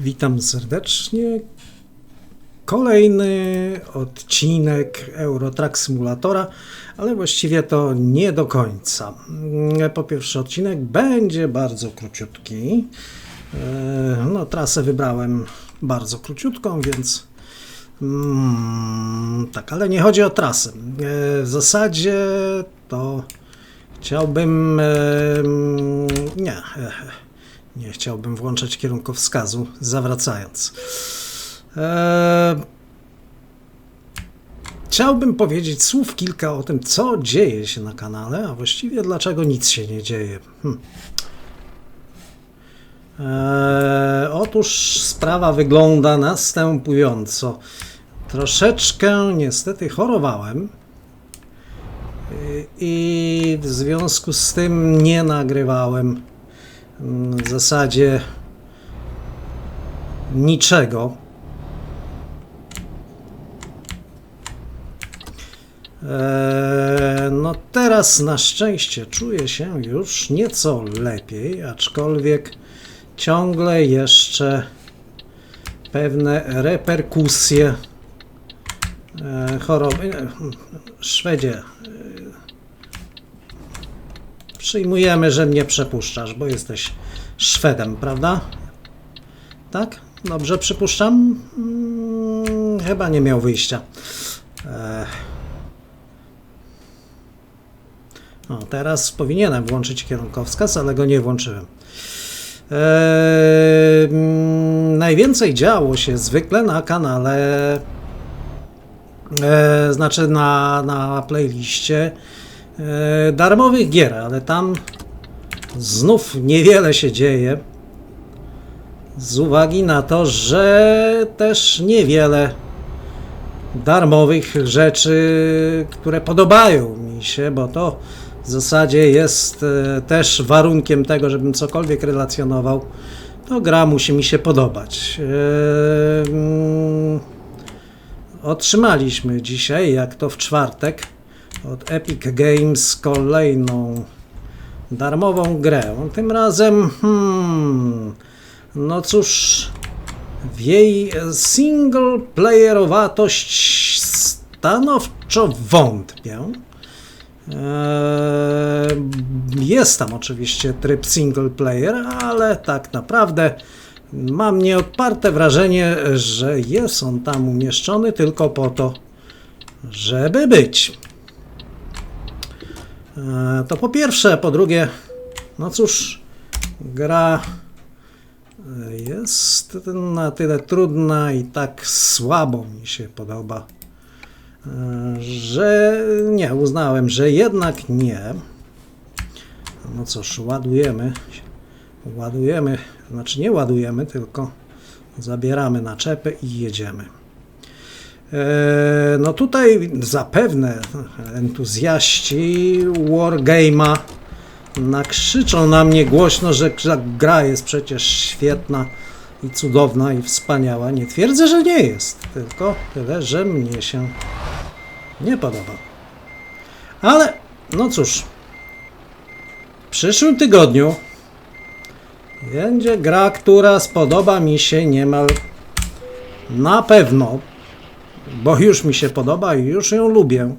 Witam serdecznie. Kolejny odcinek Eurotrack Simulatora, ale właściwie to nie do końca. Po pierwsze, odcinek będzie bardzo króciutki. E, No, trasę wybrałem bardzo króciutką, więc. Mm, tak, ale nie chodzi o trasę. E, W zasadzie to chciałbym. e, mm, Nie. E, Nie chciałbym włączać kierunkowskazu, zawracając. Eee, Chciałbym powiedzieć słów kilka o tym, co dzieje się na kanale, a właściwie dlaczego nic się nie dzieje. Hm. Eee, otóż sprawa wygląda następująco. Troszeczkę niestety chorowałem yy, i w związku z tym nie nagrywałem w zasadzie niczego. Eee, No teraz na szczęście czuję się już nieco lepiej, aczkolwiek ciągle jeszcze pewne reperkusje e, choroby. Szwedzie, przyjmujemy, że mnie przepuszczasz, bo jesteś Szwedem, prawda? Tak? Dobrze przypuszczam? Mm, chyba nie miał wyjścia. E, O, teraz powinienem włączyć kierunkowskaz, ale go nie włączyłem. Eee, mm, najwięcej działo się zwykle na kanale, e, znaczy na, na playliście darmowych gier, ale tam znów niewiele się dzieje. Z uwagi na to, że też niewiele darmowych rzeczy, które podobają mi się, bo to w zasadzie jest e, też warunkiem tego, żebym cokolwiek relacjonował, to gra musi mi się podobać. E, mm, Otrzymaliśmy dzisiaj, jak to w czwartek, od Epic Games kolejną darmową grę. Tym razem, hmm, no cóż, w jej single playerowatość stanowczo wątpię. Eee, Jest tam oczywiście tryb single player, ale tak naprawdę mam nieodparte wrażenie, że jest on tam umieszczony tylko po to, żeby być. Eee, To po pierwsze, po drugie, no cóż, gra jest na tyle trudna i tak słabo mi się podoba, e, że nie, uznałem, że jednak nie. No cóż, ładujemy, ładujemy, znaczy nie ładujemy, tylko zabieramy naczepy i jedziemy. E, No tutaj zapewne entuzjaści Wargame'a nakrzyczą na mnie głośno, że gra- gra jest przecież świetna i cudowna i wspaniała. Nie twierdzę, że nie jest, tylko tyle, że mnie się nie podoba. Ale, no cóż, w przyszłym tygodniu będzie gra, która spodoba mi się niemal na pewno, bo już mi się podoba i już ją lubię.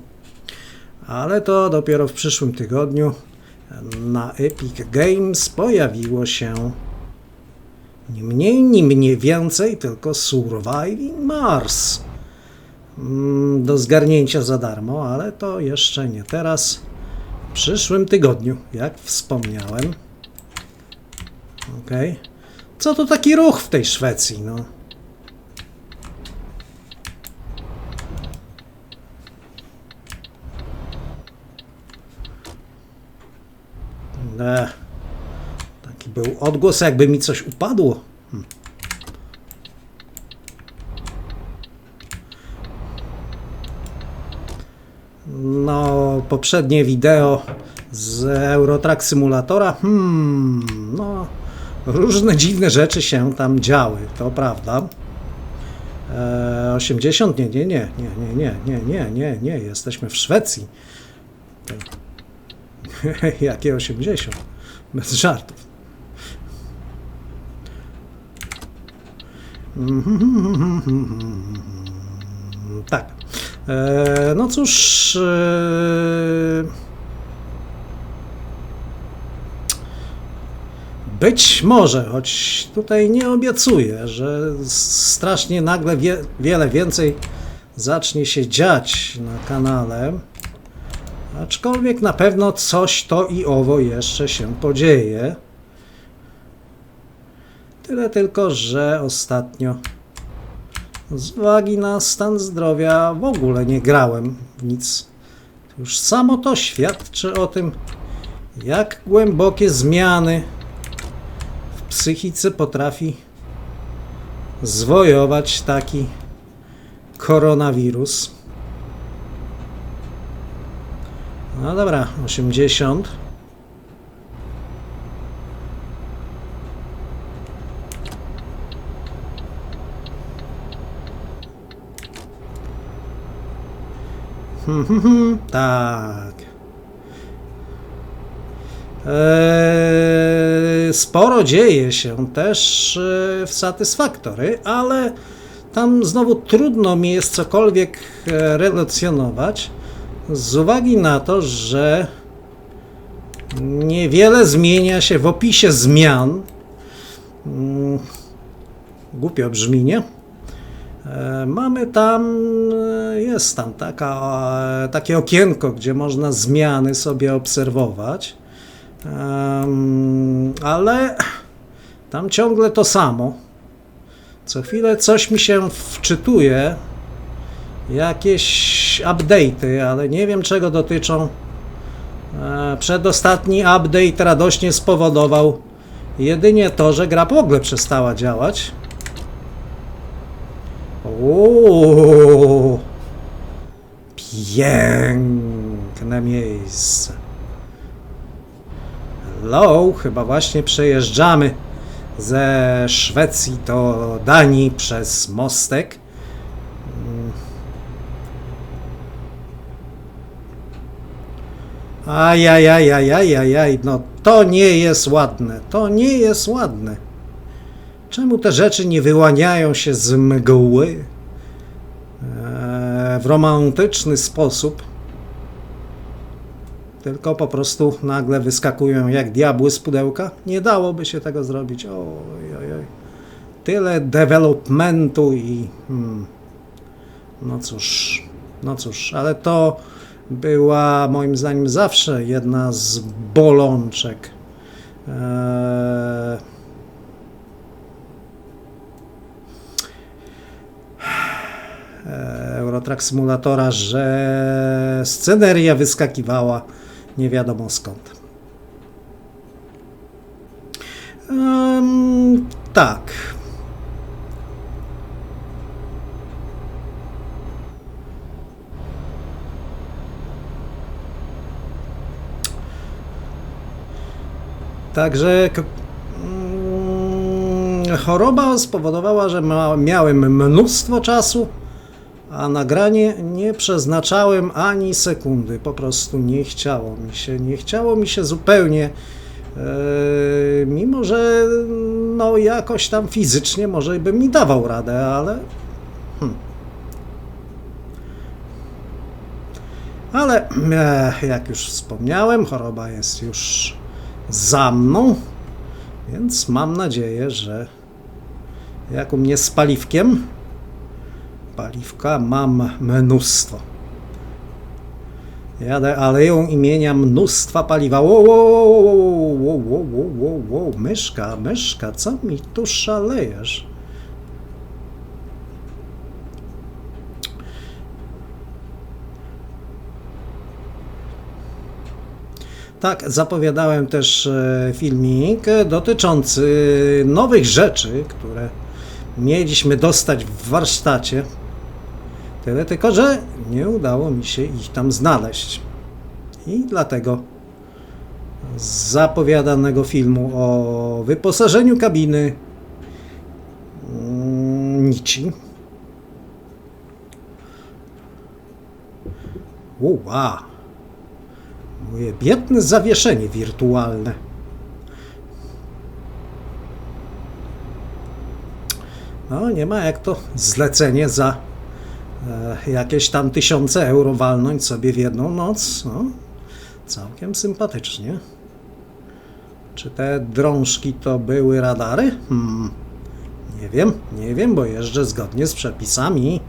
Ale to dopiero w przyszłym tygodniu na Epic Games pojawiło się nie mniej, nie mniej więcej, tylko Surviving Mars Mm, do zgarnięcia za darmo, ale to jeszcze nie teraz. W przyszłym tygodniu, jak wspomniałem. Ok. Co to taki ruch w tej Szwecji, no? Ne. Taki był odgłos, jakby mi coś upadło. Hm. No, poprzednie wideo z Eurotrack Simulatora. Hmm, no, różne dziwne rzeczy się tam działy, to prawda. E, 80? Nie, nie, nie, nie, nie, nie, nie, nie, nie, nie, jesteśmy w Szwecji. Jakie 80? Bez żartów. Tak. E, no cóż. E, być może, choć tutaj nie obiecuję, że strasznie nagle wie, wiele więcej zacznie się dziać na kanale. Aczkolwiek na pewno coś to i owo jeszcze się podzieje. Tyle tylko, że ostatnio z uwagi na stan zdrowia w ogóle nie grałem w nic. Już samo to świadczy o tym, jak głębokie zmiany w psychice potrafi zwojować taki koronawirus. No dobra, 80. Hmm, hmm, hmm, tak. Eee, sporo dzieje się też e, w Satisfactory, ale tam znowu trudno mi jest cokolwiek e, relacjonować z uwagi na to, że niewiele zmienia się w opisie zmian. Mm, Głupio brzmi, nie? E, Mamy tam, e, jest tam taka, e, takie okienko, gdzie można zmiany sobie obserwować, ale tam ciągle to samo. Co chwilę coś mi się wczytuje, jakieś update'y, ale nie wiem czego dotyczą. E, Przedostatni update radośnie spowodował jedynie to, że gra w ogóle przestała działać. Uuu, piękne miejsce. Hello, chyba właśnie przejeżdżamy ze Szwecji do Danii przez mostek. Ajajajajajajaj, no to nie jest ładne, to nie jest ładne. Czemu te rzeczy nie wyłaniają się z mgły eee, w romantyczny sposób, tylko po prostu nagle wyskakują jak diabły z pudełka? Nie dałoby się tego zrobić. Oj, oj, oj. Tyle developmentu i... Hmm. No cóż, no cóż, ale to była moim zdaniem zawsze jedna z bolączek. E, Eurotrack Simulatora, że sceneria wyskakiwała nie wiadomo skąd. Em, tak. Także mm, choroba spowodowała, że miałem mnóstwo czasu, a nagranie nie przeznaczałem ani sekundy. Po prostu nie chciało mi się, nie chciało mi się zupełnie. E, mimo, że no jakoś tam fizycznie może bym mi dawał radę, ale. Hmm. Ale e, jak już wspomniałem, choroba jest już za mną, więc mam nadzieję, że jak u mnie z paliwkiem, paliwka mam mnóstwo. Jadę aleją imienia mnóstwa paliwa. Wow, wow, wow, wow, wow, wow, wow, wow. Myszka, myszka, co mi tu szalejesz? Tak, zapowiadałem też e, filmik dotyczący nowych rzeczy, które mieliśmy dostać w warsztacie. Tyle tylko, że nie udało mi się ich tam znaleźć. I dlatego z zapowiadanego filmu o wyposażeniu kabiny mm, Nici. Uła! Biedne zawieszenie wirtualne. No, nie ma jak to zlecenie za e, jakieś tam tysiące euro walnąć sobie w jedną noc. No, całkiem sympatycznie. Czy te drążki to były radary? Hmm, nie wiem, nie wiem, bo jeżdżę zgodnie z przepisami.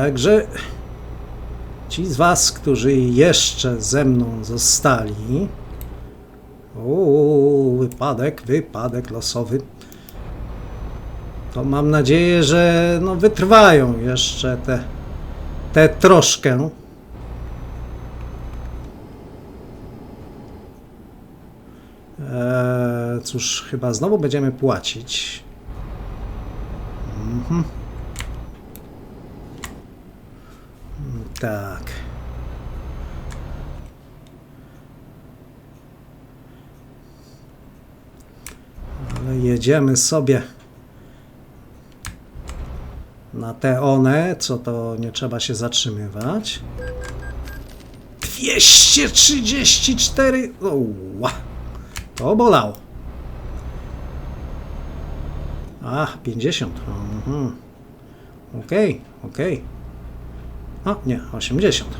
Także ci z Was, którzy jeszcze ze mną zostali. O, wypadek, wypadek losowy. To mam nadzieję, że no, wytrwają jeszcze te, te troszkę. Eee, cóż, chyba znowu będziemy płacić. Mhm. Tak. Ale jedziemy sobie na te one, co to nie trzeba się zatrzymywać. 234! Oła. To bolało. A, 50. Mhm. Okej, okej. O, nie, 80.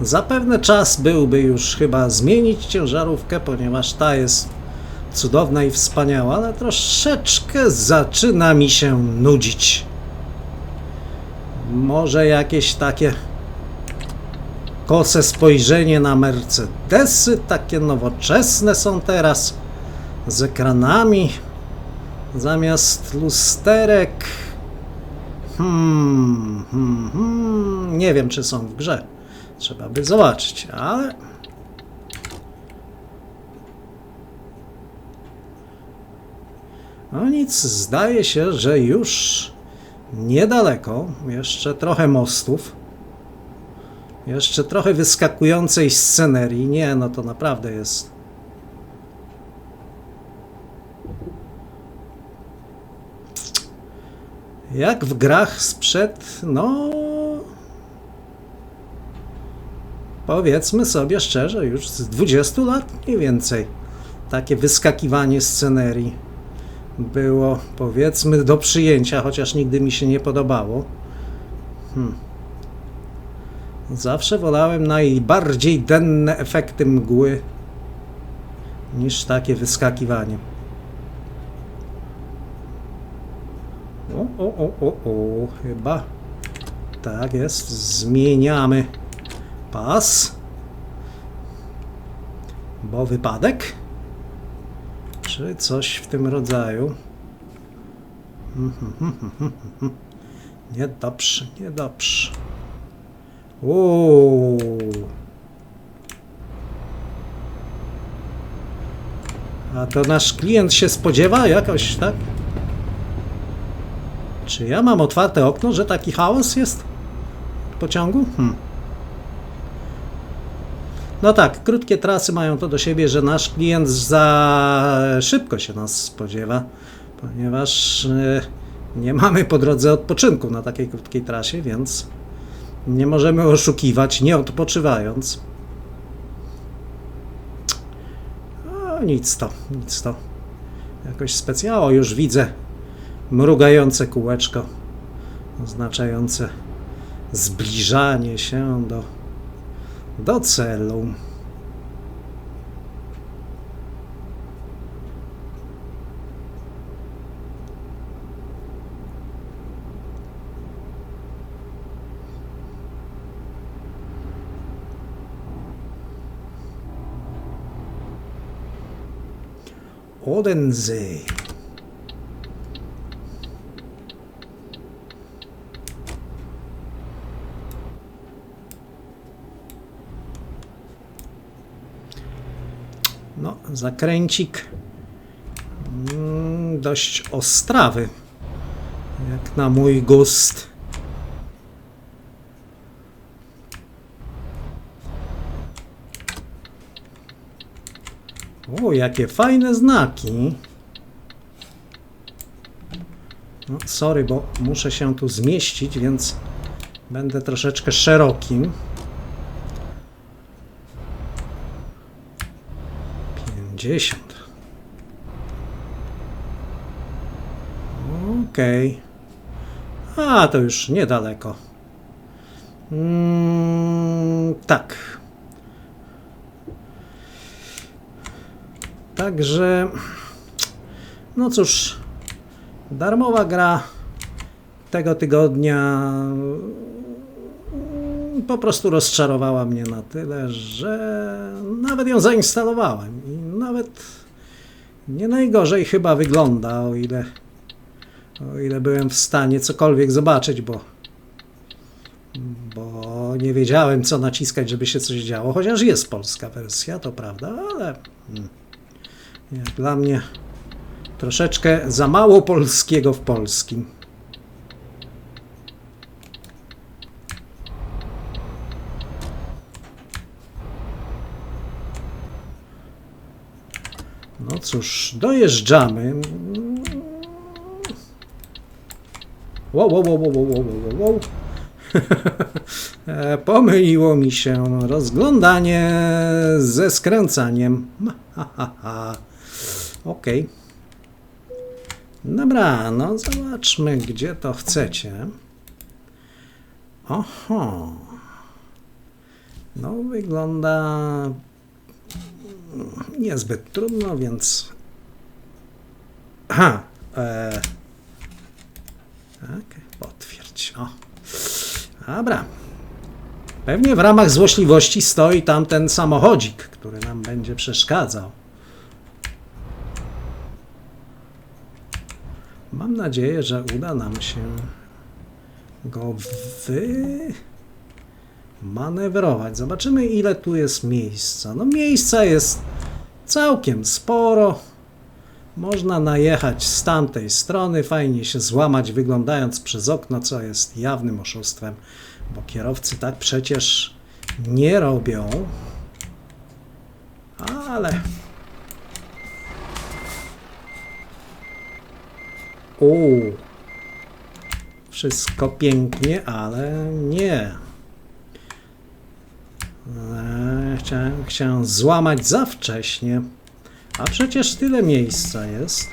Zapewne czas byłby już chyba zmienić ciężarówkę, ponieważ ta jest cudowna i wspaniała, ale troszeczkę zaczyna mi się nudzić. Może jakieś takie kose spojrzenie na Mercedesy, takie nowoczesne są teraz, z ekranami zamiast lusterek. Hmm, hmm, hmm, nie wiem, czy są w grze. Trzeba by zobaczyć, ale. No nic, zdaje się, że już niedaleko, jeszcze trochę mostów. Jeszcze trochę wyskakującej scenerii. Nie, no to naprawdę jest. Jak w grach sprzed, no. Powiedzmy sobie szczerze, już z 20 lat mniej więcej. Takie wyskakiwanie scenerii było, powiedzmy, do przyjęcia, chociaż nigdy mi się nie podobało. Hmm. Zawsze wolałem najbardziej denne efekty mgły niż takie wyskakiwanie. O, o, o, o, o, chyba tak jest. Zmieniamy pas. Bo wypadek? Czy coś w tym rodzaju? Niedobrze, niedobrze. Uuu. A to nasz klient się spodziewa jakoś, tak? Czy ja mam otwarte okno, że taki chaos jest w pociągu? Hmm. No tak, krótkie trasy mają to do siebie, że nasz klient za szybko się nas spodziewa, ponieważ e, nie mamy po drodze odpoczynku na takiej krótkiej trasie, więc nie możemy oszukiwać, nie odpoczywając. O, nic to, nic to. Jakoś specjalnie. O, już widzę mrugające kółeczko oznaczające zbliżanie się do, do celu. Odensee. No, zakręcik mm, dość ostrawy, jak na mój gust. O, jakie fajne znaki. No, sorry, bo muszę się tu zmieścić, więc będę troszeczkę szerokim. 50. Okej. A, to już niedaleko. Mm, tak. Także, no cóż, darmowa gra tego tygodnia po prostu rozczarowała mnie na tyle, że nawet ją zainstalowałem i nawet nie najgorzej chyba wygląda, o ile, o ile byłem w stanie cokolwiek zobaczyć, bo, bo nie wiedziałem co naciskać, żeby się coś działo, chociaż jest polska wersja, to prawda, ale mm, jak dla mnie troszeczkę za mało polskiego w polskim. No cóż, dojeżdżamy. Wow, wow, wow, wow, wow, wow, wow. E, Pomyliło mi się rozglądanie ze skręcaniem. Ha, ha, ha. Okej. Dobra, no zobaczmy, gdzie to chcecie. Oho. No, wygląda niezbyt trudno, więc. Aha. E... Tak, potwierdź. O. Dobra. Pewnie w ramach złośliwości stoi tam ten samochodzik, który nam będzie przeszkadzał. Mam nadzieję, że uda nam się go wy manewrować. Zobaczymy, ile tu jest miejsca. No, miejsca jest całkiem sporo. Można najechać z tamtej strony, fajnie się złamać, wyglądając przez okno, co jest jawnym oszustwem, bo kierowcy tak przecież nie robią. Ale. O, wszystko pięknie, ale nie. Eee, Chciałem, chciałem złamać za wcześnie. A przecież tyle miejsca jest.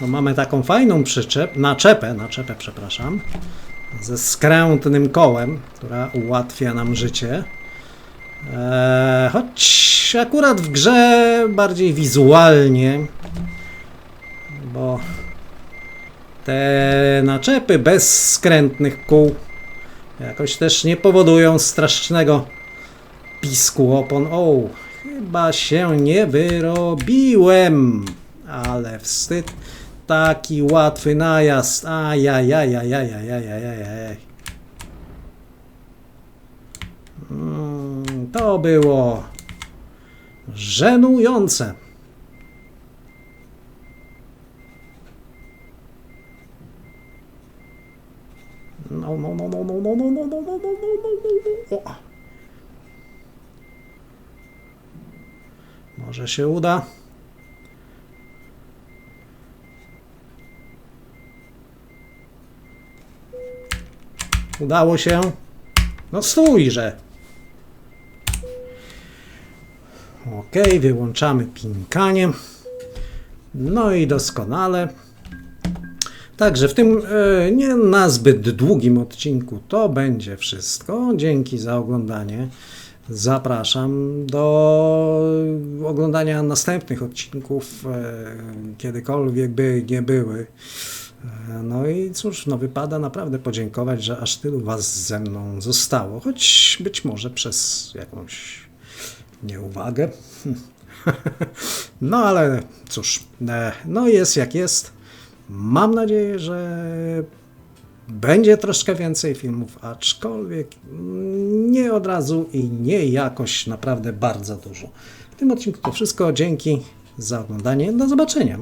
No mamy taką fajną przyczep, naczepę, naczepę, przepraszam, ze skrętnym kołem, która ułatwia nam życie. Eee, choć akurat w grze bardziej wizualnie, bo te naczepy bez skrętnych kół jakoś też nie powodują strasznego pisku opon. O, chyba się nie wyrobiłem, ale wstyd. Taki łatwy najazd. Ajajajajajajajajajaj. Mm, To było żenujące. No, no, no, no, no, no, no, no, no, no, no, no, no, no. Może się uda. Udało się. No stójże. Ok, wyłączamy pinkanie. No i doskonale. Także w tym e, nie nazbyt długim odcinku to będzie wszystko. Dzięki za oglądanie. Zapraszam do oglądania następnych odcinków, e, kiedykolwiek by nie były. No i cóż, no wypada naprawdę podziękować, że aż tylu Was ze mną zostało, choć być może przez jakąś nieuwagę. No ale cóż, e, no jest jak jest. Mam nadzieję, że będzie troszkę więcej filmów, aczkolwiek nie od razu i nie jakoś naprawdę bardzo dużo. W tym odcinku to wszystko. Dzięki za oglądanie. Do zobaczenia.